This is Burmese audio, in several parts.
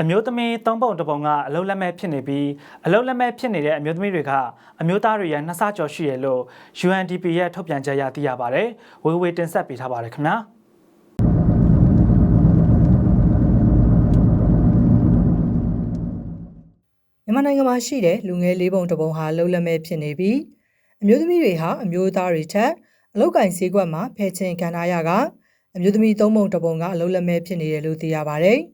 အမျိုးသမီးသုံးပုံတစ်ပုံကအလုတ်လက်မဲ့ဖြစ်နေပြီးအလုတ်လက်မဲ့ဖြစ်နေတဲ့အမျိုးသမီးတွေကအမျိုးသားတွေရဲ့နှစ်ဆကျော်ရှိရလို့ UNDP ရဲ့ထုတ်ပြန်ချက်အရသိရပါတယ်။ဝေဝေတင်ဆက်ပေးထားပါတယ်ခင်ဗျာ။မြန်မာနိုင်ငံမှာရှိတဲ့လူငယ်လေးပုံတစ်ပုံဟာလှုပ်လက်မဲ့ဖြစ်နေပြီးအမျိုးသမီးတွေဟာအမျိုးသားတွေထက်အလောက်ကင်ဈေးကွက်မှာဖယ်ချင်ခံထားရကအမျိုးသမီးသုံးပုံတစ်ပုံကအလှုပ်လက်မဲ့ဖြစ်နေတယ်လို့သိရပါတယ်။အ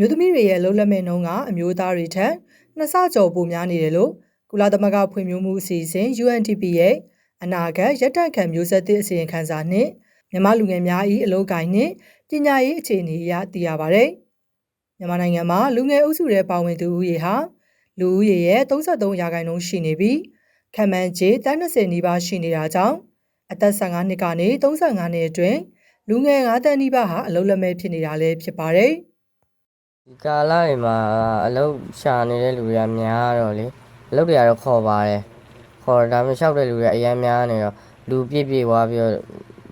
မျိုးသမီးတွေရဲ့လှုပ်လက်မဲ့နှုန်းကအမျိုးသားတွေထက်နှစ်ဆကျော်ပိုများနေတယ်လို့ကုလသမဂ္ဂဖွံ့ဖြိုးမှုအစီအစဉ် UNDP ရဲ့အနာဂတ်ရက်တက်ခံမျိုးဆက်သစ်အစီရင်ခံစာနှင့်မြန်မာလူငယ်များ၏အလောက်ကင်နှင့်ပညာရေးအခြေအနေအရသိရပါတယ်။မြန်မာနိုင်ငံမှာလူငယ်အုပ်စုရဲ့ပါဝင်သူဦးရေဟာလူဦးရေရဲ့33ရာခိုင်နှုန်းရှိနေပြီးခံမှန်းခြေတန်း20နီးပါးရှိနေတာကြောင့်အသက်15နှစ်ကနေ35နှစ်အတွင်းလူငယ်9တန်းနီးပါးဟာအလုံးလက်မဲ့ဖြစ်နေတာလည်းဖြစ်ပါတယ်။ ဒီကာလတွေမှာအလုပ်ရှာနေတဲ့လူတွေကများတော့လေအလုပ်တွေကတော့ခေါ်ပါတယ်ခေါ်ဒါပေမဲ့လျှောက်တဲ့လူတွေကအများများနေတော့လူပြည့်ပြည့်သွားပြီးတော့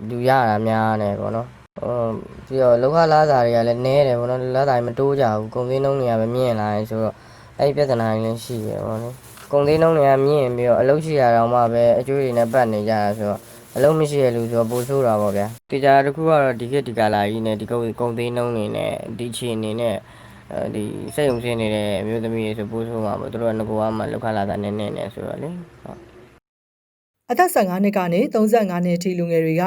လူရတာများနေပေါ့နော်ဟိုပြီးတော့လောကလာစာတွေကလည်းနည်းတယ်ပေါ့နော်လာစာတွေမတိုးကြဘူးကုန်စည်နှုန်းတွေကပဲမြင့်လာတယ်ဆိုတော့အဲ့ဒီပြဿနာတွေလည်းရှိတယ်ပေါ့နော်ကုန်စည်နှုန်းတွေကမြင့်ပြီးတော့အလုပ်ရှိရတော့မှပဲအကျိုးတွေနဲ့ပတ်နေကြတာဆိုတော့အလုံးမရှိရလူဆိုတော့ပိုဆိုးတာပေါ့ဗျာတေချာတစ်ခုကတော့ဒီခေတ်ဒီကာလာကြီးနဲ့ဒီကုန်ကုန်သေးနှုန်းတွေနဲ့ဒီချီအနေနဲ့အဲ ဒီစိတ်ုံစင်းနေတဲ့အမျိုးသမီးတွေဆိုပိုးဆိုးမှာပေါ့သူတို့ကငကိုကမှလောက်ခလာတာနဲ့နဲ့နဲ့ဆိုတော့လေဟုတ်အသက်15နှစ်ကနေ35နှစ်အထိလူငယ်တွေက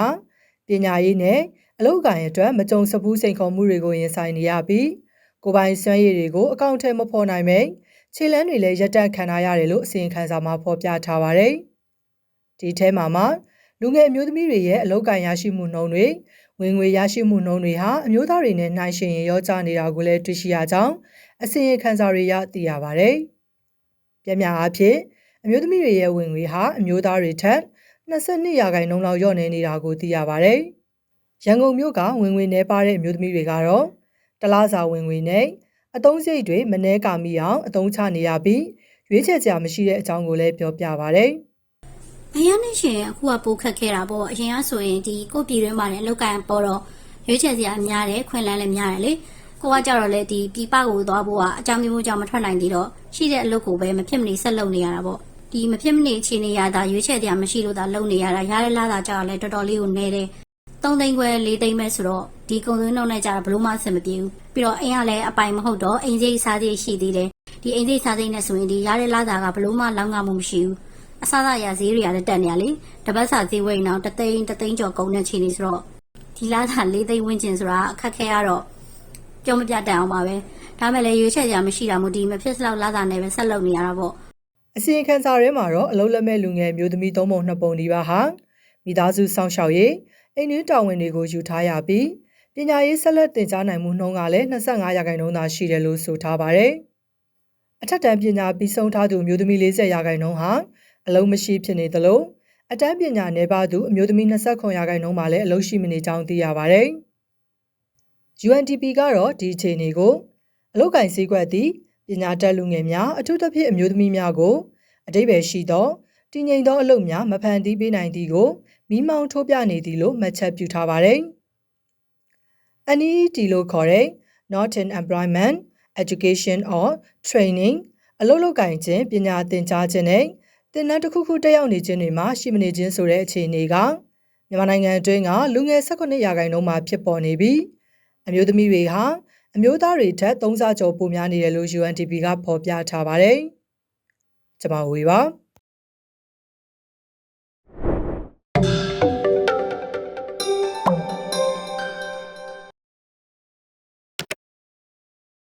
ပညာရေးနဲ့အလုပ်အကိုင်အတွက်မကြုံစဘူးစိန်ခေါ်မှုတွေကိုရင်ဆိုင်နေရပြီးကိုယ်ပိုင်စွမ်းရည်တွေကိုအကောင့်ထဲမဖော်နိုင်ပဲခြေလန်းတွေလည်းရက်တက်ခံထားရတယ်လို့အစီရင်ခံစာမှာဖော်ပြထားပါတယ်။ဒီထဲမှာမှလူငယ်အမျိုးသမီးတွေရဲ့အလုပ်ကိုင်ရရှိမှုနှုန်းတွေ ဝင်ငွေရရှိမှုနှုန်းတွေဟာအမျိုးသားတွေနဲ့နှိုင်းယှဉ်ရင်ရောကျနေတာကိုလည်းတွေ့ရှိရကြောင်းအစီရင်ခံစာတွေရသိရပါတယ်။ပြပြအားဖြင့်အမျိုးသမီးတွေရဲ့ဝင်ငွေဟာအမျိုးသားတွေထက်22ရာခိုင်နှုန်းလောက်လျော့နေနေတာကိုသိရပါတယ်။ရန်ကုန်မြို့ကဝင်ငွေနှဲပါတဲ့အမျိုးသမီးတွေကတော့တလားစာဝင်ငွေနဲ့အသုံးစရိတ်တွေမနှဲကာမိအောင်အသုံးချနေရပြီးရွေးချယ်စရာမရှိတဲ့အကြောင်းကိုလည်းပြောပြပါဗျ။ အရင်နဲ့ရှင်အခုကပိုခက်ခဲတာပေါ့အရင်ကဆိုရင်ဒီကိုယ့်ပြည်တွင်းမှာလည်းအလောက်ကန်ပေါ်တော့ရွေးချယ်စရာများတယ်ခွင့်လန်းလည်းများတယ်လေကိုကကြတော့လေဒီပြပကိုသွားဖို့ကအကြောင်းမျိုးကြောင့်မထွက်နိုင်သေးတော့ရှိတဲ့အလုပ်ကိုပဲမဖြစ်မနေဆက်လုပ်နေရတာပေါ့ဒီမဖြစ်မနေအခြေအနေရတာရွေးချယ်စရာမရှိလို့ဒါလုပ်နေရတာရတဲ့လားတာကြတော့လေတော်တော်လေးကိုနေတယ်3သိန်းခွဲ4သိန်းပဲဆိုတော့ဒီကုံသွင်းနှုန်းနဲ့ကြတာဘလို့မှအဆင်မပြေဘူးပြီးတော့အိမ်ကလည်းအပိုင်မဟုတ်တော့အိမ်စိတ်စားစိတ်ရှိသေးတယ်ဒီအိမ်စိတ်စားစိတ်နဲ့ဆိုရင်ဒီရတဲ့လားတာကဘလို့မှလောင်းငမှုမရှိဘူး အစားအစာရဈေးတွေကလည်းတက်နေရလေတပတ်စာဈေးဝိတ်တော့တသိန်းတသိန်းကျော်ကုန်တဲ့ခြေနေဆိုတော့ဒီလားစာ၄သိန်းဝန်းကျင်ဆိုတာအခက်ခဲရတော့ပြောမပြတတ်အောင်ပါပဲဒါမဲ့လည်းရွေးချယ်ကြမရှိတာမို့ဒီမဖြစ်စလောက်လားစာနဲ့ပဲဆက်လုပ်နေရတာပေါ့အစီရင်ခံစာထဲမှာတော့အလုံးလက်မဲ့လူငယ်မျိုးသမီးသုံးပုံနှစ်ပုံဒီပါဟာမိသားစုစောင့်ရှောက်ရေးအိမ်တွင်းတာဝန်တွေကိုယူထားရပြီးပညာရေးဆက်လက်တင်ကြားနိုင်မှုနှုန်းကလည်း25ရာခိုင်နှုန်းသာရှိတယ်လို့ဆိုထားပါတယ်။အထက်တန်းပညာပြီးဆုံးထားသူအမျိုးသမီး40ရာခိုင်နှုန်းဟာ အလုံးမရှိဖြစ်နေသလိုအတန်းပညာနယ်ပါသူအမျိုးသမီး29ရာခိုင်နှုန်းမှာလည်းအလုံးရှိမနေကြောင်းသိရပါတယ်။ UNDP ကတော့ဒီအခြေအနေကိုအလုတ်ကင်စည်းကွက်သည့်ပညာတတ်လူငယ်များအထူးသဖြင့်အမျိုးသမီးများကိုအတိပ္ပယ်ရှိသောတည်ငြိမ်သောအလုပ်များမဖန်တီးပေးနိုင်သည်ကိုမိမောင်းထိုးပြနေသည်လို့မှတ်ချက်ပြုထားပါတယ်။ NEET လို့ခေါ်တဲ့ Not in Employment Education or Training အလုပ်လုပ်ကင်ခြင်းပညာသင်ကြားခြင်းနဲ့ သင်တန်းတစ်ခုခုတက်ရောက်နေခြင်းတွေမှာရှိမနေခြင်းဆိုတဲ့အခြေအနေကမြန်မာနိုင်ငံအတွင်းကလူငယ်18ရာခိုင်နှုန်းမှာဖြစ်ပေါ်နေပြီးအမျိုးသမီးတွေဟာအမျိုးသားတွေထက်3ဆကျော်ပိုများနေတယ်လို့ UNDP ကဖော်ပြထားပါတယ်။ကျွန်မဝေပါ